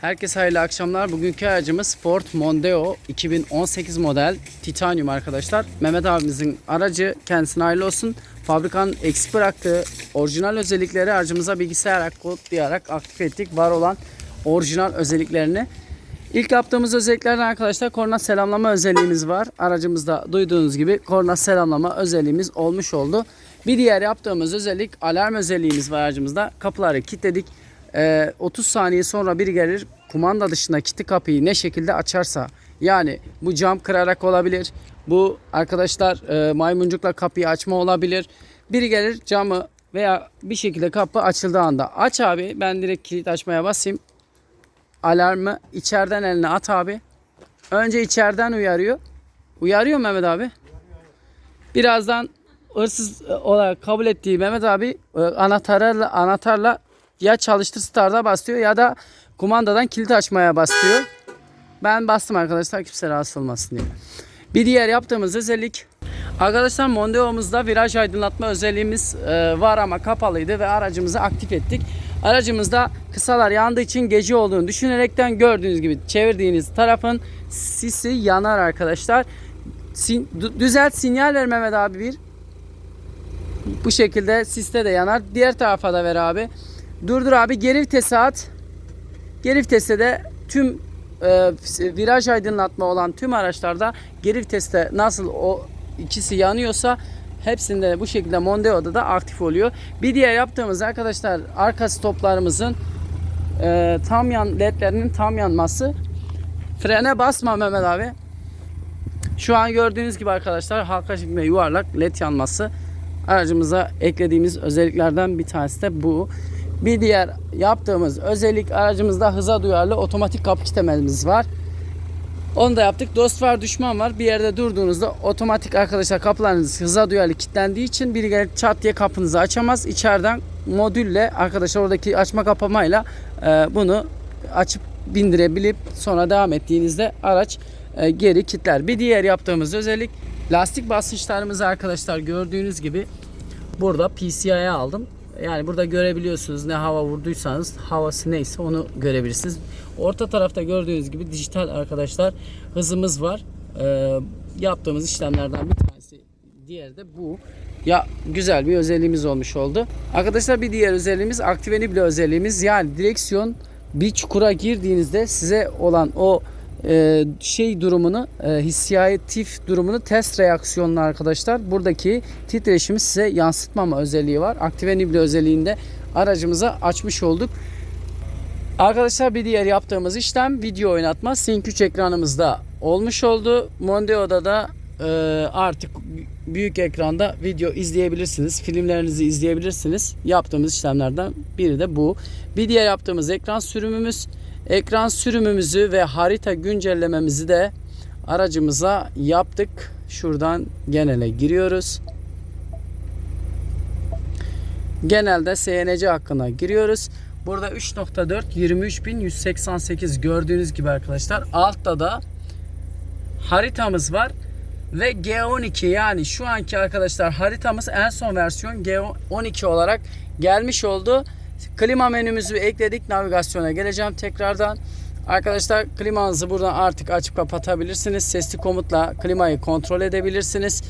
Herkese hayırlı akşamlar. Bugünkü aracımız Ford Mondeo 2018 model Titanium arkadaşlar. Mehmet abimizin aracı kendisine hayırlı olsun. Fabrikanın eksik bıraktığı orijinal özellikleri aracımıza bilgisayar kodlayarak aktif ettik. Var olan orijinal özelliklerini. İlk yaptığımız özelliklerden arkadaşlar korna selamlama özelliğimiz var. Aracımızda duyduğunuz gibi korna selamlama özelliğimiz olmuş oldu. Bir diğer yaptığımız özellik alarm özelliğimiz var aracımızda. Kapıları kilitledik. Ee, 30 saniye sonra biri gelir kumanda dışında kilitli kapıyı ne şekilde açarsa yani bu cam kırarak olabilir. Bu arkadaşlar e, maymuncukla kapıyı açma olabilir. Biri gelir camı veya bir şekilde kapı açıldığı anda aç abi ben direkt kilit açmaya basayım. Alarmı içeriden eline at abi. Önce içeriden uyarıyor. Uyarıyor Mehmet abi. Birazdan hırsız e, olarak kabul ettiği Mehmet abi e, anahtarla anahtarla ya çalıştır start'a basıyor ya da kumandadan kilit açmaya basıyor. Ben bastım arkadaşlar kimse rahatsız olmasın diye. Bir diğer yaptığımız özellik Arkadaşlar Mondeo'muzda viraj aydınlatma özelliğimiz e, var ama kapalıydı ve aracımızı aktif ettik. Aracımızda kısalar yandığı için gece olduğunu düşünerekten gördüğünüz gibi çevirdiğiniz tarafın sisi yanar arkadaşlar. Sin, dü- düzelt sinyal ver Mehmet abi bir. Bu şekilde siste de yanar. Diğer tarafa da ver abi. Durdur abi geri vitese at. Geri viteste de tüm e, viraj aydınlatma olan tüm araçlarda geri viteste nasıl o ikisi yanıyorsa hepsinde bu şekilde Mondeo'da da aktif oluyor. Bir diğer yaptığımız arkadaşlar arka stoplarımızın e, tam yan ledlerinin tam yanması. Frene basma Mehmet abi. Şu an gördüğünüz gibi arkadaşlar halka şeklinde yuvarlak led yanması aracımıza eklediğimiz özelliklerden bir tanesi de bu. Bir diğer yaptığımız özellik aracımızda hıza duyarlı otomatik kapı kilitlememiz var. Onu da yaptık. Dost var düşman var. Bir yerde durduğunuzda otomatik arkadaşlar kapılarınız hıza duyarlı kilitlendiği için biri gelip çat diye kapınızı açamaz. İçeriden modülle arkadaşlar oradaki açma kapamayla e, bunu açıp bindirebilip sonra devam ettiğinizde araç e, geri kilitler. Bir diğer yaptığımız özellik lastik basınçlarımızı arkadaşlar gördüğünüz gibi burada PCI'ye aldım. Yani burada görebiliyorsunuz ne hava vurduysanız havası neyse onu görebilirsiniz. Orta tarafta gördüğünüz gibi dijital arkadaşlar hızımız var. Ee, yaptığımız işlemlerden bir tanesi diğeri de bu. Ya güzel bir özelliğimiz olmuş oldu. Arkadaşlar bir diğer özelliğimiz aktive özelliğimiz. Yani direksiyon bir çukura girdiğinizde size olan o e, şey durumunu e, hissiyatif durumunu test reaksiyonlu arkadaşlar. Buradaki titreşimi size yansıtmama özelliği var. Aktive nible özelliğinde aracımıza açmış olduk. Arkadaşlar bir diğer yaptığımız işlem video oynatma. Sync 3 ekranımızda olmuş oldu. Mondeo'da da e, artık büyük ekranda video izleyebilirsiniz. Filmlerinizi izleyebilirsiniz. Yaptığımız işlemlerden biri de bu. Bir diğer yaptığımız ekran sürümümüz. Ekran sürümümüzü ve harita güncellememizi de aracımıza yaptık. Şuradan genele giriyoruz. Genelde SNC hakkına giriyoruz. Burada 3.4 23188 gördüğünüz gibi arkadaşlar. Altta da haritamız var. Ve G12 yani şu anki arkadaşlar haritamız en son versiyon G12 olarak gelmiş oldu. Klima menümüzü ekledik. Navigasyona geleceğim tekrardan. Arkadaşlar klimanızı buradan artık açıp kapatabilirsiniz. Sesli komutla klimayı kontrol edebilirsiniz.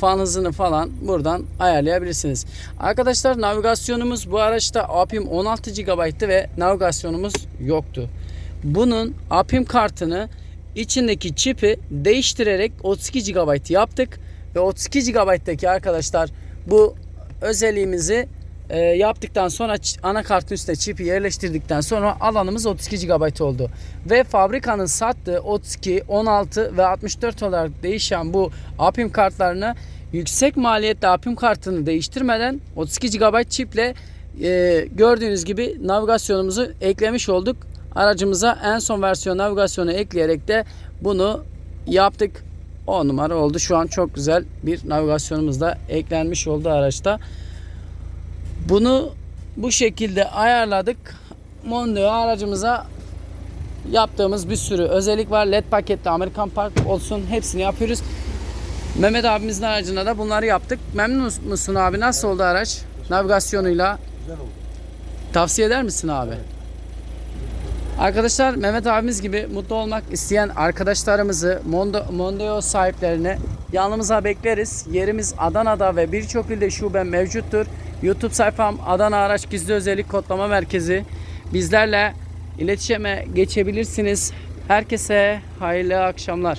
Fan hızını falan buradan ayarlayabilirsiniz. Arkadaşlar navigasyonumuz bu araçta APIM 16 GB'tı ve navigasyonumuz yoktu. Bunun APIM kartını içindeki çipi değiştirerek 32 GB yaptık ve 32 GB'daki arkadaşlar bu özelliğimizi e, yaptıktan sonra anakartın üstüne çipi yerleştirdikten sonra alanımız 32 GB oldu. Ve fabrikanın sattığı 32, 16 ve 64 olarak değişen bu APIM kartlarını yüksek maliyetli APIM kartını değiştirmeden 32 GB çiple e, gördüğünüz gibi navigasyonumuzu eklemiş olduk. Aracımıza en son versiyon navigasyonu ekleyerek de bunu yaptık. 10 numara oldu. Şu an çok güzel bir navigasyonumuz da eklenmiş oldu araçta. Bunu bu şekilde ayarladık. Mondeo aracımıza yaptığımız bir sürü özellik var. LED paketli Amerikan Park olsun hepsini yapıyoruz. Mehmet abimizin aracına da bunları yaptık. Memnun musun abi? Nasıl oldu araç? Navigasyonuyla. Güzel oldu. Tavsiye eder misin abi? Arkadaşlar Mehmet abimiz gibi mutlu olmak isteyen arkadaşlarımızı Mondo, Mondeo sahiplerini yanımıza bekleriz. Yerimiz Adana'da ve birçok ilde şube mevcuttur. YouTube sayfam Adana Araç Gizli Özellik Kodlama Merkezi. Bizlerle iletişime geçebilirsiniz. Herkese hayırlı akşamlar.